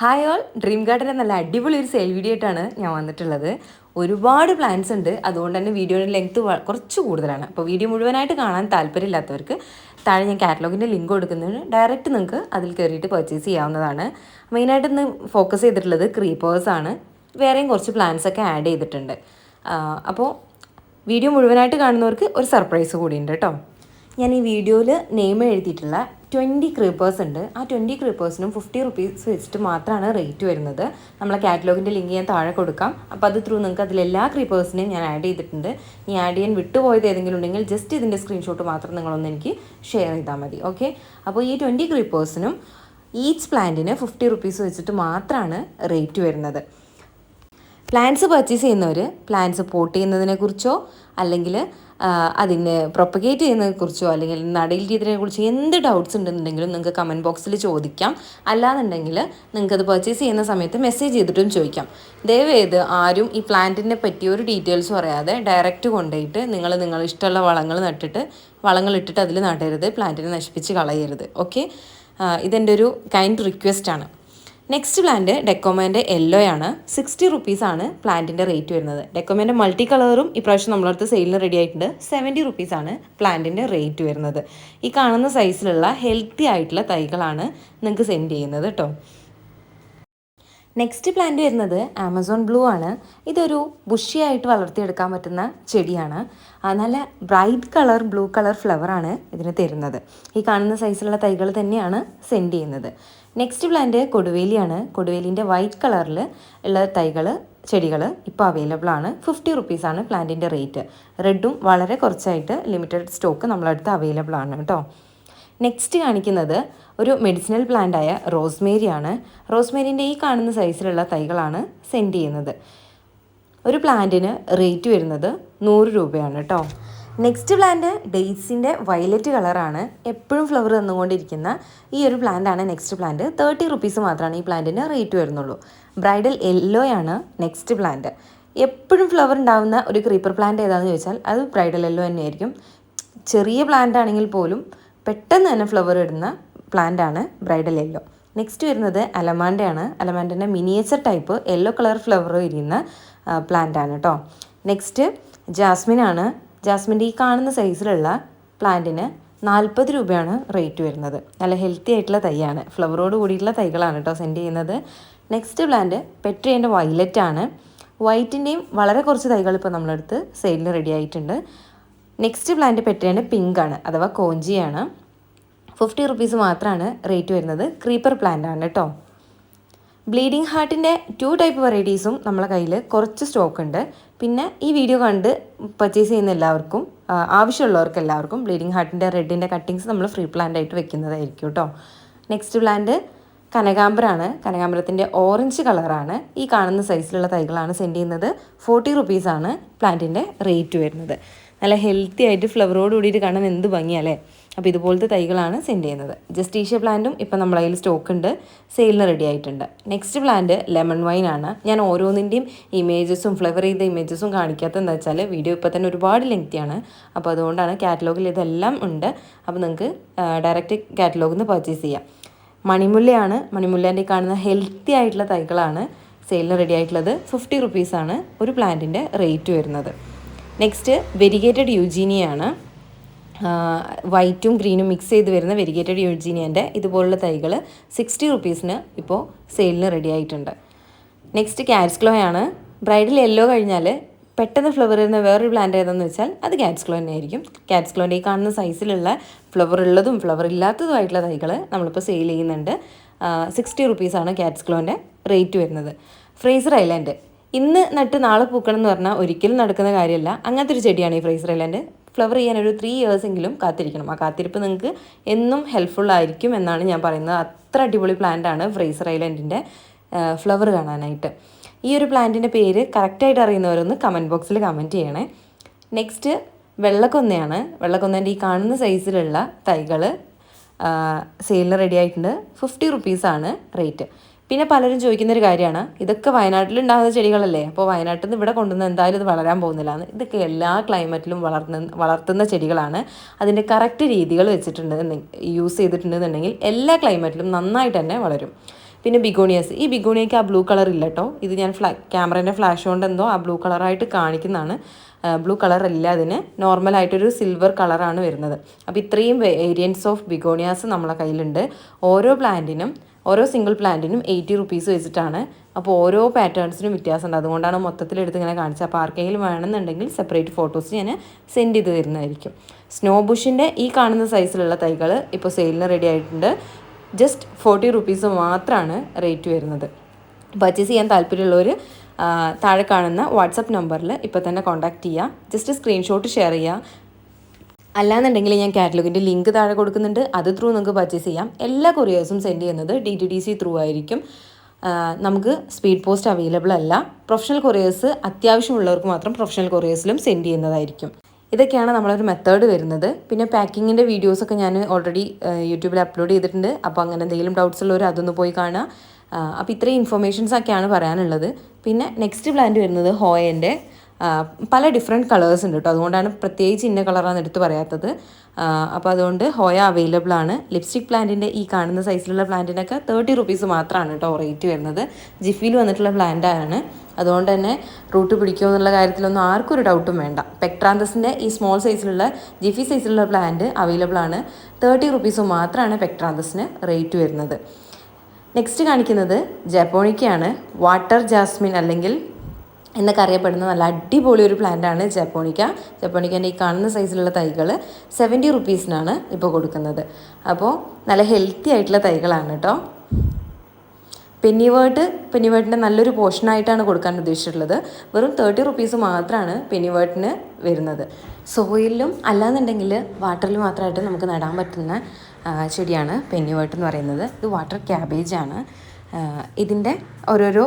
Hi all dream ഗാർഡന്റെ നല്ല അടിപൊളി ഒരു സെയിൽ വീഡിയോ ആയിട്ടാണ് ഞാൻ വന്നിട്ടുള്ളത്. ഒരുപാട് പ്ലാൻസ് ഉണ്ട്. അതുകൊണ്ട് തന്നെ വീഡിയോയുടെ ലെങ്ത്ത് കുറച്ച് കൂടുതലാണ്. അപ്പോൾ വീഡിയോ മുഴുവനായിട്ട് കാണാൻ താല്പര്യമില്ലാത്തവർക്ക് താഴെ ഞാൻ കാറ്റലോഗിന്റെ ലിങ്ക് കൊടുക്കുന്നതിന് ഡയറക്റ്റ് നിങ്ങൾക്ക് അതിൽ കയറിയിട്ട് പർച്ചേസ് ചെയ്യാവുന്നതാണ്. മെയിനായിട്ട് ഇന്ന് ഫോക്കസ് ചെയ്തിട്ടുള്ളത് ക്രീപ്പേഴ്സ് ആണ്. വേറെയും കുറച്ച് പ്ലാൻസ് ഒക്കെ ആഡ് ചെയ്തിട്ടുണ്ട്. അപ്പോൾ വീഡിയോ മുഴുവനായിട്ട് കാണുന്നവർക്ക് ഒരു സർപ്രൈസ് കൂടിയുണ്ട് കേട്ടോ. ഞാൻ ഈ വീഡിയോയിൽ നെയിം എഴുതിയിട്ടുള്ള ട്വന്റി ക്രീപ്പേഴ്സ് ഉണ്ട്. ആ ട്വന്റി ക്രീപ്പേഴ്സിനും ഫിഫ്റ്റി റുപ്പീസ് വെച്ചിട്ട് മാത്രമാണ് റേറ്റ് വരുന്നത്. നമ്മളെ കാറ്റലോഗിന്റെ ലിങ്ക് ഞാൻ താഴെ കൊടുക്കാം. അപ്പോൾ അത് ത്രൂ നിങ്ങൾക്ക് അതിൽ എല്ലാ ക്രീപ്പേഴ്സിനെയും ഞാൻ ആഡ് ചെയ്തിട്ടുണ്ട്. ഇനി ആഡ് ചെയ്യാൻ വിട്ടുപോയത് ഏതെങ്കിലും ഉണ്ടെങ്കിൽ ജസ്റ്റ് ഇതിന്റെ സ്ക്രീൻഷോട്ട് മാത്രം നിങ്ങളൊന്ന് എനിക്ക് ഷെയർ ചെയ്താൽ മതി. ഓക്കെ അപ്പോൾ ഈ ട്വന്റി ക്രീപ്പേഴ്സിനും ഈച്ച് പ്ലാന്റിന് ഫിഫ്റ്റി റുപ്പീസ് വെച്ചിട്ട് മാത്രമാണ് റേറ്റ് വരുന്നത്. പ്ലാന്റ്സ് പർച്ചേസ് ചെയ്യുന്നവർ പ്ലാന്റ്സ് പോട്ട് ചെയ്യുന്നതിനെക്കുറിച്ചോ അല്ലെങ്കിൽ അതിന് പ്രൊപ്പഗേറ്റ് ചെയ്യുന്നതിനെക്കുറിച്ചോ അല്ലെങ്കിൽ നടയിൽ ചെയ്തതിനെ കുറിച്ച് എന്ത് ഡൗട്ട്സ് ഉണ്ടെന്നുണ്ടെങ്കിലും നിങ്ങൾക്ക് കമന്റ് ബോക്സിൽ ചോദിക്കാം. അല്ലാന്നുണ്ടെങ്കിൽ നിങ്ങൾക്ക് അത് പർച്ചേസ് ചെയ്യുന്ന സമയത്ത് മെസ്സേജ് ചെയ്തിട്ടും ചോദിക്കാം. ദയവേത് ആരും ഈ പ്ലാന്റിനെ പറ്റി ഒരു ഡീറ്റെയിൽസ് പറയാതെ ഡയറക്റ്റ് കൊണ്ടുപോയിട്ട് നിങ്ങൾ നിങ്ങൾ ഇഷ്ടമുള്ള വളങ്ങൾ നട്ടിട്ട് വളങ്ങൾ ഇട്ടിട്ട് അതിൽ നടരുത് പ്ലാന്റിനെ നശിപ്പിച്ച് കളയരുത്. ഓക്കെ ഇതെന്റെ ഒരു കൈൻഡ് റിക്വസ്റ്റാണ് നെക്സ്റ്റ് പ്ലാന്റ് ഡെക്കോമേന്റെ യെല്ലോ ആണ്. സിക്സ്റ്റി റുപ്പീസാണ് പ്ലാന്റിന്റെ റേറ്റ് വരുന്നത്. ഡെക്കോമേന്റെ മൾട്ടി കളറും ഇപ്രാവശ്യം നമ്മളടുത്ത് സെയിലിന് റെഡി ആയിട്ടുണ്ട്. സെവന്റി റുപ്പീസാണ് പ്ലാന്റിന്റെ റേറ്റ് വരുന്നത്. ഈ കാണുന്ന സൈസിലുള്ള ഹെൽത്തി ആയിട്ടുള്ള തൈകളാണ് നിങ്ങൾക്ക് സെൻഡ് ചെയ്യുന്നത് കേട്ടോ നെക്സ്റ്റ് പ്ലാന്റ് വരുന്നത് ആമസോൺ ബ്ലൂ ആണ്. ഇതൊരു ബുഷിയായിട്ട് വളർത്തിയെടുക്കാൻ പറ്റുന്ന ചെടിയാണ്. നല്ല ബ്രൈറ്റ് കളർ ബ്ലൂ കളർ ഫ്ലവറാണ് ഇതിന് തരുന്നത്. ഈ കാണുന്ന സൈസിലുള്ള തൈകൾ തന്നെയാണ് സെൻഡ് ചെയ്യുന്നത്. നെക്സ്റ്റ് പ്ലാന്റ് കൊടുവേലിയാണ്. കൊടുവേലിന്റെ വൈറ്റ് കളറിൽ ഉള്ള തൈകൾ ചെടികൾ ഇപ്പോൾ അവൈലബിൾ ആണ്. ഫിഫ്റ്റി റുപ്പീസാണ് പ്ലാന്റിന്റെ റേറ്റ് റെഡും വളരെ കുറച്ചായിട്ട് ലിമിറ്റഡ് സ്റ്റോക്ക് നമ്മളടുത്ത് അവൈലബിൾ ആണ് കേട്ടോ. നെക്സ്റ്റ് കാണിക്കുന്നത് ഒരു മെഡിസിനൽ പ്ലാന്റ് ആയ റോസ്മേരി ആണ്. റോസ്മേരിന്റെ ഈ കാണുന്ന സൈസിലുള്ള തൈകളാണ് സെൻഡ് ചെയ്യുന്നത്. ഒരു പ്ലാന്റിന് റേറ്റ് വരുന്നത് നൂറ് രൂപയാണ് കേട്ടോ നെക്സ്റ്റ് പ്ലാന്റ് ഡെയ്സിന്റെ വയലറ്റ് കളറാണ് എപ്പോഴും ഫ്ലവർ തന്നുകൊണ്ടിരിക്കുന്ന ഈ ഒരു പ്ലാന്റാണ് നെക്സ്റ്റ് പ്ലാന്റ് തേർട്ടി റുപ്പീസ് മാത്രമാണ് ഈ പ്ലാന്റിന് റേറ്റ് വരുന്നുള്ളൂ. ബ്രൈഡൽ യെല്ലോ ആണ് നെക്സ്റ്റ് പ്ലാന്റ് എപ്പോഴും ഫ്ലവർ ഉണ്ടാകുന്ന ഒരു ക്രീപ്പർ പ്ലാന്റ് ഏതാണെന്ന് ചോദിച്ചാൽ അത് ബ്രൈഡൽ യെല്ലോ തന്നെയായിരിക്കും. ചെറിയ പ്ലാന്റ് ആണെങ്കിൽ പോലും പെട്ടെന്ന് തന്നെ ഫ്ലവർ ഇടുന്ന പ്ലാന്റ് ആണ് ബ്രൈഡൽ യെല്ലോ നെക്സ്റ്റ് വരുന്നത് അലമാൻഡയാണ് അലമാൻഡന്റെ miniature type yellow colour flower ഇരിക്കുന്ന പ്ലാന്റ് ആണ് കേട്ടോ നെക്സ്റ്റ് ജാസ്മിനാണ് ജാസ്മിന്റെ ഈ കാണുന്ന സൈസിലുള്ള പ്ലാന്റിന് നാൽപ്പത് രൂപയാണ് റേറ്റ് വരുന്നത്. നല്ല ഹെൽത്തി ആയിട്ടുള്ള തൈയാണ്. ഫ്ലവറോട് കൂടിയിട്ടുള്ള തൈകളാണ് കേട്ടോ സെൻഡ് ചെയ്യുന്നത്. നെക്സ്റ്റ് പ്ലാന്റ് പെട്രിയന്റെ വയലറ്റ് ആണ്. വൈറ്റിന്റെയും വളരെ കുറച്ച് തൈകൾ ഇപ്പോൾ നമ്മളടുത്ത് സെയിലിന് റെഡി ആയിട്ടുണ്ട്. നെക്സ്റ്റ് പ്ലാന്റ് പെട്ടിയാണ് പിങ്ക് ആണ് അഥവാ കോഞ്ചിയാണ് ഫിഫ്റ്റി റുപ്പീസ് മാത്രമാണ് റേറ്റ് വരുന്നത്. ക്രീപ്പർ പ്ലാന്റ് ആണ് കേട്ടോ ബ്ലീഡിംഗ് ഹാർട്ടിന്റെ ടു ടൈപ്പ് വെറൈറ്റീസും നമ്മളെ കയ്യിൽ കുറച്ച് സ്റ്റോക്ക് ഉണ്ട്. പിന്നെ ഈ വീഡിയോ കണ്ട് പർച്ചേസ് ചെയ്യുന്ന എല്ലാവർക്കും ആവശ്യമുള്ളവർക്ക് എല്ലാവർക്കും ബ്ലീഡിങ് ഹാർട്ടിന്റെ റെഡിന്റെ കട്ടിങ്സ് നമ്മൾ ഫ്രീ പ്ലാന്റ് ആയിട്ട് വെക്കുന്നതായിരിക്കും കേട്ടോ നെക്സ്റ്റ് പ്ലാന്റ് കനകാംബരാണ് കനകാംബരത്തിന്റെ ഓറഞ്ച് കളറാണ് ഈ കാണുന്ന സൈസിലുള്ള തൈകളാണ് സെൻഡ് ചെയ്യുന്നത്. ഫോർട്ടി റുപ്പീസാണ് പ്ലാന്റിന്റെ റേറ്റ് വരുന്നത്. നല്ല ഹെൽത്തി ആയിട്ട് ഫ്ലവറോട് കൂടിയിട്ട് കാണാൻ എന്ത് ഭംഗിയല്ലേ അപ്പോൾ ഇതുപോലത്തെ തൈകളാണ് സെൻഡ് ചെയ്യുന്നത്. ജസ്റ്റീഷ്യ പ്ലാന്റും ഇപ്പം കയ്യിൽ സ്റ്റോക്ക് ഉണ്ട്. സെയിലിന് റെഡി ആയിട്ടുണ്ട്. നെക്സ്റ്റ് പ്ലാന്റ് ലെമൺ വൈൻ ആണ്. ഞാൻ ഓരോന്നിന്റെയും ഇമേജസും ഫ്ലവർ ചെയ്ത ഇമേജസും കാണിക്കാത്തത് എന്താ വെച്ചാൽ വീഡിയോ ഇപ്പോൾ തന്നെ ഒരുപാട് ലെങ്തിയാണ് അപ്പോൾ അതുകൊണ്ടാണ് കാറ്റലോഗിൽ ഇതെല്ലാം ഉണ്ട്. അപ്പോൾ നിങ്ങൾക്ക് ഡയറക്റ്റ് കാറ്റലോഗിൽ നിന്ന് പർച്ചേസ് ചെയ്യാം. മണിമുല്ലയാണ്. മണിമുല്ലേന്റെ കാണുന്ന ഹെൽത്തി ആയിട്ടുള്ള തൈകളാണ് സെയിലിന് റെഡി ആയിട്ടുള്ളത്. ഫിഫ്റ്റി റുപ്പീസാണ് ഒരു പ്ലാന്റിന്റെ റേറ്റ് വരുന്നത്. നെക്സ്റ്റ് വെരിഗേറ്റഡ് യൂജീനിയാണ് വൈറ്റും ഗ്രീനും മിക്സ് ചെയ്ത് വരുന്ന വെരിഗേറ്റഡ് യൂജീനിയന്റെ ഇതുപോലുള്ള തൈകൾ സിക്സ്റ്റി റുപ്പീസിന് ഇപ്പോൾ സെയിലിന് റെഡി ആയിട്ടുണ്ട്. നെക്സ്റ്റ് ക്യാറ്റ്സ്ക്ലോ ആണ്. ബ്രൈഡൽ യെല്ലോ കഴിഞ്ഞാൽ പെട്ടെന്ന് ഫ്ലവർ വരുന്ന വേറൊരു പ്ലാന്റ് ഏതാണെന്ന് വെച്ചാൽ അത് ക്യാറ്റ്സ്ക്ലോ തന്നെയായിരിക്കും. ക്യാറ്റ്സ്ക്ലോന്റെ ഈ കാണുന്ന സൈസിലുള്ള ഫ്ലവർ ഉള്ളതും ഫ്ലവർ ഇല്ലാത്തതുമായിട്ടുള്ള തൈകൾ നമ്മളിപ്പോൾ സെയിൽ ചെയ്യുന്നുണ്ട്. സിക്സ്റ്റി റുപ്പീസാണ് ക്യാറ്റ്സ്ക്ലോന്റെ റേറ്റ് വരുന്നത്. ഫ്രേസർ ഐലാൻഡ് ഇന്ന് നട്ട് നാളെ പൂക്കണം എന്ന് പറഞ്ഞാൽ ഒരിക്കലും നടക്കുന്ന കാര്യമല്ല. അങ്ങനത്തെ ഒരു ചെടിയാണ് ഈ ഫ്രേസർ ഐലാൻഡ് ഫ്ലവർ ചെയ്യാൻ ഒരു ത്രീ ഇയേഴ്സ് എങ്കിലും കാത്തിരിക്കണം. ആ കാത്തിരിപ്പ് നിങ്ങൾക്ക് എന്നും ഹെൽപ്ഫുൾ ആയിരിക്കും എന്നാണ് ഞാൻ പറയുന്നത്. അത്ര അടിപൊളി പ്ലാന്റ് ആണ് ഫ്രേസർ ഐലൻഡിന്റെ ഫ്ലവർ കാണാനായിട്ട്. ഈ ഒരു പ്ലാന്റിന്റെ പേര് കറക്റ്റായിട്ട് അറിയുന്നവരൊന്ന് കമന്റ് ബോക്സിൽ കമന്റ് ചെയ്യണേ. നെക്സ്റ്റ് വെള്ളക്കൊന്നയാണ്. വെള്ളക്കൊന്നേന്റെ ഈ കാണുന്ന സൈസിലുള്ള തൈകൾ സെയിലിന് റെഡി ആയിട്ടുണ്ട്. ഫിഫ്റ്റി റുപ്പീസാണ് റേറ്റ് പിന്നെ പലരും ചോദിക്കുന്ന ഒരു കാര്യമാണ്. ഇതൊക്കെ വയനാട്ടിൽ ഉണ്ടാകുന്ന ചെടികളല്ലേ? അപ്പോൾ വയനാട്ടിൽ നിന്ന് ഇവിടെ കൊണ്ടുവന്ന് എന്തായാലും ഇത് വളരാൻ പോകുന്നില്ല ഇതൊക്കെ എല്ലാ ക്ലൈമറ്റിലും വളർന്ന വളർത്തുന്ന ചെടികളാണ്. അതിന്റെ കറക്റ്റ് രീതികൾ വെച്ചിട്ടുണ്ട് യൂസ് ചെയ്തിട്ടുണ്ടെന്നുണ്ടെങ്കിൽ എല്ലാ ക്ലൈമറ്റിലും നന്നായിട്ട് തന്നെ വളരും. പിന്നെ ബിഗോണിയസ്. ഈ ബിഗോണിയയ്ക്ക് ആ ബ്ലൂ കളർ ഇല്ല കേട്ടോ ഇത് ഞാൻ ഫ്ലാ ക്യാമറേന്റെ ഫ്ലാഷ് കൊണ്ട് എന്തോ ആ ബ്ലൂ കളറായിട്ട് കാണിക്കുന്നതാണ്. ബ്ലൂ കളർ അല്ല അതിന്. നോർമലായിട്ടൊരു സിൽവർ കളറാണ് വരുന്നത്. അപ്പോൾ ഇത്രയും വേരിയൻസ് ഓഫ് ബിഗോണിയാസ് നമ്മളെ കയ്യിലുണ്ട്. ഓരോ പ്ലാന്റിനും ഓരോ സിംഗിൾ പ്ലാന്റിനും എയ്റ്റി റുപ്പീസ് വെച്ചിട്ടാണ്. അപ്പോൾ ഓരോ പാറ്റേൺസിനും വ്യത്യാസമുണ്ട്. അതുകൊണ്ടാണ് മൊത്തത്തിൽ ഇങ്ങനെ കാണിച്ചത്. അപ്പോൾ ആർക്കെങ്കിലും വേണമെന്നുണ്ടെങ്കിൽ സെപ്പറേറ്റ് ഫോട്ടോസ് ഞാൻ സെൻഡ് ചെയ്ത് തരുന്നതായിരിക്കും. സ്നോ ബുഷിന്റെ ഈ കാണുന്ന സൈസിലുള്ള തൈകൾ ഇപ്പോൾ സെയിലിന് റെഡി ആയിട്ടുണ്ട്. ജസ്റ്റ് ഫോർട്ടി റുപ്പീസ് മാത്രമാണ് റേറ്റ് വരുന്നത്. പർച്ചേസ് ചെയ്യാൻ താല്പര്യമുള്ളവർ താഴെ കാണുന്ന വാട്സപ്പ് നമ്പറിൽ ഇപ്പോൾ തന്നെ കോൺടാക്റ്റ് ചെയ്യുക ജസ്റ്റ് സ്ക്രീൻഷോട്ട് ഷെയർ ചെയ്യുക അല്ലാന്നുണ്ടെങ്കിൽ ഞാൻ കാറ്റലോഗിന്റെ ലിങ്ക് താഴെ കൊടുക്കുന്നുണ്ട്. അത് ത്രൂ നിങ്ങൾക്ക് പർച്ചേസ് ചെയ്യാം. എല്ലാ കൊറിയേഴ്സും സെൻഡ് ചെയ്യുന്നത് D T D C through ആയിരിക്കും. നമുക്ക് സ്പീഡ് പോസ്റ്റ് അവൈലബിൾ അല്ല. പ്രൊഫഷണൽ കൊറിയേഴ്സ് അത്യാവശ്യമുള്ളവർക്ക് മാത്രം പ്രൊഫഷണൽ കൊറിയേഴ്സിലും സെൻഡ് ചെയ്യുന്നതായിരിക്കും. ഇതൊക്കെയാണ് നമ്മളൊരു മെത്തേഡ് വരുന്നത്. പിന്നെ പാക്കിങ്ങിന്റെ വീഡിയോസൊക്കെ ഞാൻ ഓൾറെഡി യൂട്യൂബിൽ അപ്ലോഡ് ചെയ്തിട്ടുണ്ട്. അപ്പോൾ അങ്ങനെ എന്തെങ്കിലും ഡൗട്ട്സ് ഉള്ളവർ അതൊന്ന് പോയി കാണുക. അപ്പോൾ ഇത്രയും ഇൻഫർമേഷൻസ് ഒക്കെയാണ് പറയാനുള്ളത്. പിന്നെ നെക്സ്റ്റ് പ്ലാന്റ് വരുന്നത് ഹോയന്റെ പല ഡിഫറെന്റ് കളേഴ്സ് ഉണ്ട് കേട്ടോ അതുകൊണ്ടാണ് പ്രത്യേകിച്ച് ഇന്ന കളറാണ് എടുത്ത് പറയാത്തത്. അപ്പോൾ അതുകൊണ്ട് ഹോയ അവൈലബിൾ ആണ്. ലിപ്സ്റ്റിക് പ്ലാന്റിന്റെ ഈ കാണുന്ന സൈസിലുള്ള പ്ലാന്റിനൊക്കെ തേർട്ടി റുപ്പീസ് മാത്രമാണ് കേട്ടോ റേറ്റ് വരുന്നത്. ജിഫിയിൽ വന്നിട്ടുള്ള പ്ലാന്റാണ് അതുകൊണ്ട് തന്നെ റൂട്ട് പിടിക്കുമോ എന്നുള്ള കാര്യത്തിലൊന്നും ആർക്കും ഒരു ഡൗട്ടും വേണ്ട. പെക്ട്രാന്തസിന്റെ ഈ സ്മോൾ സൈസിലുള്ള ജിഫി സൈസിലുള്ള പ്ലാന്റ് അവൈലബിൾ ആണ്. തേർട്ടി റുപ്പീസ് മാത്രമാണ് പെക്ട്രാന്തസിന് റേറ്റ് വരുന്നത്. നെക്സ്റ്റ് കാണിക്കുന്നത് ജപ്പോണിക്കയാണ് വാട്ടർ ജാസ്മിൻ അല്ലെങ്കിൽ എന്നൊക്കെ അറിയപ്പെടുന്ന നല്ല അടിപൊളി ഒരു പ്ലാന്റ് ആണ് ജപ്പോണിക്ക. ജപ്പോണിക്കന്റെ ഈ കാണുന്ന സൈസിലുള്ള തൈകൾ സെവന്റി റുപ്പീസിനാണ് ഇപ്പോൾ കൊടുക്കുന്നത്. അപ്പോൾ നല്ല ഹെൽത്തി ആയിട്ടുള്ള തൈകളാണ് കേട്ടോ. പെന്നിവേർട്ട് പെന്നിവേർട്ടിന്റെ നല്ലൊരു പോർഷനായിട്ടാണ് കൊടുക്കാൻ ഉദ്ദേശിച്ചിട്ടുള്ളത്. വെറും തേർട്ടി റുപ്പീസ് മാത്രമാണ് പെന്നിവേർട്ടിന് വരുന്നത്. സോയിലും അല്ലാന്നുണ്ടെങ്കിൽ വാട്ടറിൽ മാത്രമായിട്ട് നമുക്ക് നടാൻ പറ്റുന്ന ചെടിയാണ് പെന്നിവേർട്ട് എന്ന് പറയുന്നത്. ഇത് വാട്ടർ ക്യാബേജാണ് ഇതിന്റെ ഓരോരോ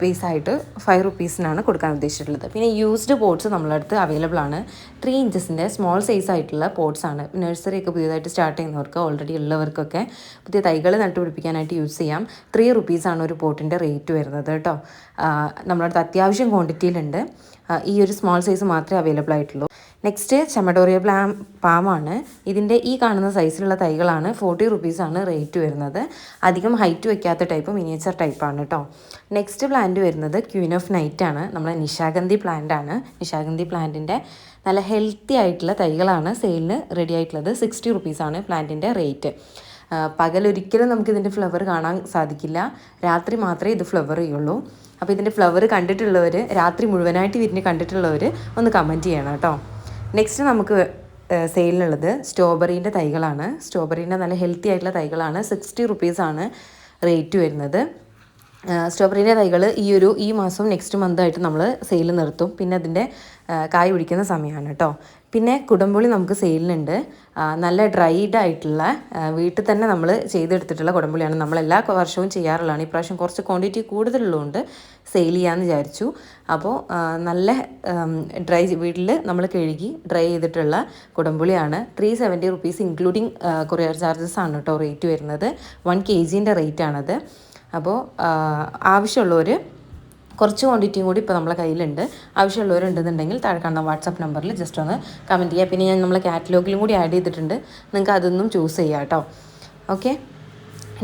പീസായിട്ട് ഫൈവ് റുപ്പീസിനാണ് കൊടുക്കാൻ ഉദ്ദേശിച്ചിട്ടുള്ളത്. പിന്നെ യൂസ്ഡ് പോട്ട്സ് നമ്മളടുത്ത് അവൈലബിൾ ആണ്. ത്രീ ഇഞ്ചസിന്റെ സ്മോൾ സൈസ് ആയിട്ടുള്ള പോട്ട്സ് ആണ്. നഴ്സറി ഒക്കെ പുതിയതായിട്ട് സ്റ്റാർട്ട് ചെയ്യുന്നവർക്ക് ഓൾറെഡി ഉള്ളവർക്കൊക്കെ പുതിയ തൈകൾ നട്ടുപിടിപ്പിക്കാനായിട്ട് യൂസ് ചെയ്യാം. ത്രീ റുപ്പീസാണ് ഒരു പോട്ടിന്റെ റേറ്റ് വരുന്നത് കേട്ടോ നമ്മളടുത്ത് അത്യാവശ്യം ക്വാണ്ടിറ്റിയിലുണ്ട് ഈ ഒരു സ്മോൾ സൈസ് മാത്രമേ അവൈലബിൾ ആയിട്ടുള്ളൂ. നെക്സ്റ്റ് ചെമഡോറിയ പ്ലാ പാമാണ് ഇതിന്റെ ഈ കാണുന്ന സൈസിലുള്ള തൈകളാണ്. ഫോർട്ടി റുപ്പീസാണ് റേറ്റ് വരുന്നത്. അധികം ഹൈറ്റ് വയ്ക്കാത്ത ടൈപ്പ് മിനിയേച്ചർ ടൈപ്പാണ് കേട്ടോ നെക്സ്റ്റ് പ്ലാന്റ് വരുന്നത് ക്യൂൻ ഓഫ് നൈറ്റ് ആണ്. നമ്മളെ നിശാഗന്ധി പ്ലാന്റ് ആണ്. നിശാഗന്ധി പ്ലാന്റിന്റെ നല്ല ഹെൽത്തി ആയിട്ടുള്ള തൈകളാണ്. സെയിലിന് റെഡി ആയിട്ടുള്ളത് സിക്സ്റ്റി റുപ്പീസാണ് പ്ലാന്റിന്റെ റേറ്റ് പകലൊരിക്കലും നമുക്ക് ഇതിന്റെ ഫ്ലവർ കാണാൻ സാധിക്കില്ല. രാത്രി മാത്രമേ ഇത് ഫ്ലവർ ചെയ്യുള്ളൂ. അപ്പോൾ ഇതിന്റെ ഫ്ലവർ കണ്ടിട്ടുള്ളവർ രാത്രി മുഴുവനായിട്ട് വിരിഞ്ഞ് കണ്ടിട്ടുള്ളവർ ഒന്ന് കമന്റ് ചെയ്യണം കേട്ടോ നെക്സ്റ്റ് നമുക്ക് സെയിലിനുള്ളത് സ്ട്രോബെറീന്റെ തൈകളാണ്. സ്ട്രോബെറീന്റെ നല്ല ഹെൽത്തി ആയിട്ടുള്ള തൈകളാണ്. സിക്സ്റ്റി റുപ്പീസാണ് റേറ്റ് വരുന്നത്. സ്ട്രോബെറീന്റെ തൈകൾ ഈ ഒരു ഈ മാസം നെക്സ്റ്റ് മന്ത് ആയിട്ട് നമ്മൾ സെയിൽ നിർത്തും. പിന്നെ അതിന്റെ കായ് പിടിക്കുന്ന സമയമാണ് കേട്ടോ. പിന്നെ കുടംപുളി നമുക്ക് സെയിലിനുണ്ട്. നല്ല ഡ്രൈഡ് ആയിട്ടുള്ള വീട്ടിൽ തന്നെ നമ്മൾ ചെയ്തെടുത്തിട്ടുള്ള കുടംപുളിയാണ്. നമ്മൾ എല്ലാ വർഷവും ചെയ്യാറുള്ളതാണ്. ഇപ്രാവശ്യം കുറച്ച് ക്വാണ്ടിറ്റി കൂടുതലുള്ളതുകൊണ്ട് സെയിൽ ചെയ്യാമെന്ന് വിചാരിച്ചു. അപ്പോൾ നല്ല ഡ്രൈ വീട്ടിൽ നമ്മൾ കഴുകി ഡ്രൈ ചെയ്തിട്ടുള്ള കുടംപുളിയാണ്. Three seventy rupees including courier charges ആണ് കേട്ടോ റേറ്റ് വരുന്നത്. വൺ കെ ജീന്റെ റേറ്റാണത് അപ്പോൾ ആവശ്യമുള്ളവർ കുറച്ച് ക്വാണ്ടിറ്റിയും കൂടി ഇപ്പോൾ നമ്മളെ കയ്യിലുണ്ട്. ആവശ്യമുള്ളവരുണ്ടെന്നുണ്ടെങ്കിൽ താഴെ കാണുന്ന വാട്സാപ്പ് നമ്പറിൽ ജസ്റ്റ് ഒന്ന് കമന്റ് ചെയ്യുക പിന്നെ ഞാൻ നമ്മളെ കാറ്റലോഗിലും കൂടി ആഡ് ചെയ്തിട്ടുണ്ട്. നിങ്ങൾക്ക് അതൊന്നും ചൂസ് ചെയ്യാം കേട്ടോ ഓക്കെ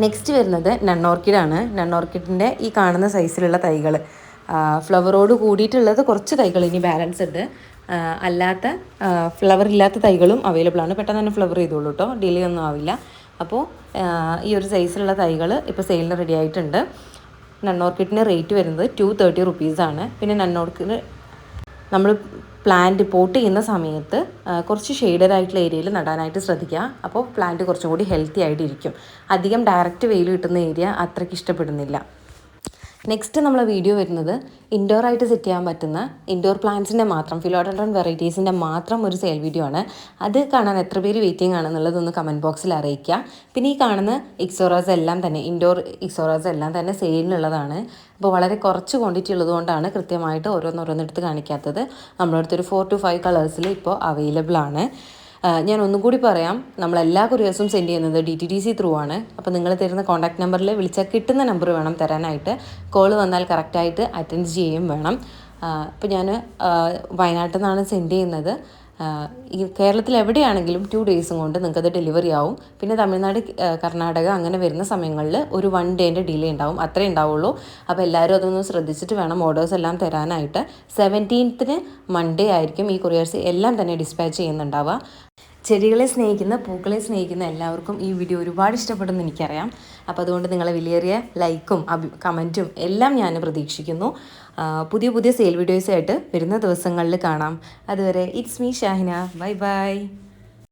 നെക്സ്റ്റ് വരുന്നത് നണ്ണോർക്കിഡാണ് നണ്ണോർക്കിഡിന്റെ ഈ കാണുന്ന സൈസിലുള്ള തൈകൾ ഫ്ലവറോട് കൂടിയിട്ടുള്ളത് കുറച്ച് തൈകൾ ഇനി ബാലൻസ് ഉണ്ട്. അല്ലാത്ത ഫ്ലവർ ഇല്ലാത്ത തൈകളും അവൈലബിൾ ആണ്. പെട്ടെന്ന് തന്നെ ഫ്ലവർ ചെയ്തോളൂ കേട്ടോ ഡിലേ ഒന്നും ആവില്ല. അപ്പോൾ ഈ ഒരു സൈസിലുള്ള തൈകൾ ഇപ്പോൾ സെയിലിന് റെഡി ആയിട്ടുണ്ട്. നണ്ണോർക്കിഡിന്റെ റേറ്റ് വരുന്നത് ടു തേർട്ടി റുപ്പീസാണ് പിന്നെ നണ്ണോർക്കിഡ് നമ്മൾ പ്ലാന്റ് പോട്ട് ചെയ്യുന്ന സമയത്ത് കുറച്ച് ഷെയ്ഡഡ് ആയിട്ടുള്ള ഏരിയയിൽ നടാനായിട്ട് ശ്രദ്ധിക്കുക. അപ്പോൾ പ്ലാന്റ് കുറച്ചും കൂടി ഹെൽത്തി ആയിട്ടിരിക്കും. അധികം ഡയറക്റ്റ് വെയിൽ കിട്ടുന്ന ഏരിയ അത്രയ്ക്ക് ഇഷ്ടപ്പെടുന്നില്ല. നെക്സ്റ്റ് നമ്മളെ വീഡിയോ വരുന്നത് ഇൻഡോർ ആയിട്ട് സെറ്റ് ചെയ്യാൻ പറ്റുന്ന ഇൻഡോർ പ്ലാന്റ്സിന്റെ മാത്രം ഫിലോഡൻഡ്രോൺ വെറൈറ്റീസിന്റെ മാത്രം ഒരു സെയിൽ വീഡിയോ ആണ്. അത് കാണാൻ എത്ര പേര് വെയിറ്റിംഗ് ആണെന്നുള്ളതൊന്ന് കമന്റ് ബോക്സിൽ അറിയിക്കുക പിന്നെ ഈ കാണുന്ന ഇക്സോറാസ് എല്ലാം തന്നെ ഇൻഡോർ ഇക്സോറാസ് എല്ലാം തന്നെ സെയിലിനുള്ളതാണ് അപ്പോൾ വളരെ കുറച്ച് ക്വാണ്ടിറ്റി ഉള്ളതുകൊണ്ടാണ് കൃത്യമായിട്ട് ഓരോന്നോരോന്നെടുത്ത് കാണിക്കാത്തത്. നമ്മളടുത്തൊരു ഫോർ ടു ഫൈവ് കളേഴ്സിൽ ഇപ്പോൾ അവൈലബിൾ ആണ്. ഞാൻ ഒന്നും കൂടി പറയാം. നമ്മൾ എല്ലാ കൊറിയേഴ്സും സെൻഡ് ചെയ്യുന്നത് D T D C through ആണ്. അപ്പോൾ നിങ്ങൾ തരുന്ന കോൺടാക്ട് നമ്പറിൽ വിളിച്ചാൽ കിട്ടുന്ന നമ്പർ വേണം തരാനായിട്ട്. കോൾ വന്നാൽ കറക്റ്റായിട്ട് അറ്റൻഡ് ചെയ്യുകയും വേണം. അപ്പോൾ ഞാൻ വയനാട്ടിൽ നിന്നാണ് സെൻഡ് ചെയ്യുന്നത്. ഈ കേരളത്തിൽ എവിടെയാണെങ്കിലും ടു ഡേയ്സും കൊണ്ട് നിങ്ങൾക്കത് ഡെലിവറി ആവും. പിന്നെ തമിഴ്നാട് കർണാടക അങ്ങനെ വരുന്ന സമയങ്ങളിൽ ഒരു വൺ ഡേന്റെ ഡിലേ ഉണ്ടാവും. അത്രേ ഉണ്ടാവുള്ളൂ. അപ്പോൾ എല്ലാവരും അതൊന്ന് ശ്രദ്ധിച്ചിട്ട് വേണം ഓർഡേഴ്സ് എല്ലാം തരാനായിട്ട്. സെവന്റീൻത്തിന് മൺഡേ ആയിരിക്കും ഈ കൊറിയേഴ്സ് എല്ലാം തന്നെ ഡിസ്പാച്ച് ചെയ്യുന്നുണ്ടാവുക. ചെടികളെ സ്നേഹിക്കുന്ന പൂക്കളെ സ്നേഹിക്കുന്ന എല്ലാവർക്കും ഈ വീഡിയോ ഒരുപാട് ഇഷ്ടപ്പെടുമെന്ന് എനിക്കറിയാം. അപ്പോൾ അതുകൊണ്ട് നിങ്ങളെ വിലയേറിയ ലൈക്കും അഭി കമന്റും എല്ലാം ഞാൻ പ്രതീക്ഷിക്കുന്നു. പുതിയ പുതിയ സെയിൽ വീഡിയോസായിട്ട് വരുന്ന ദിവസങ്ങളിൽ കാണാം. അതുവരെ it's me Shahina. Bye bye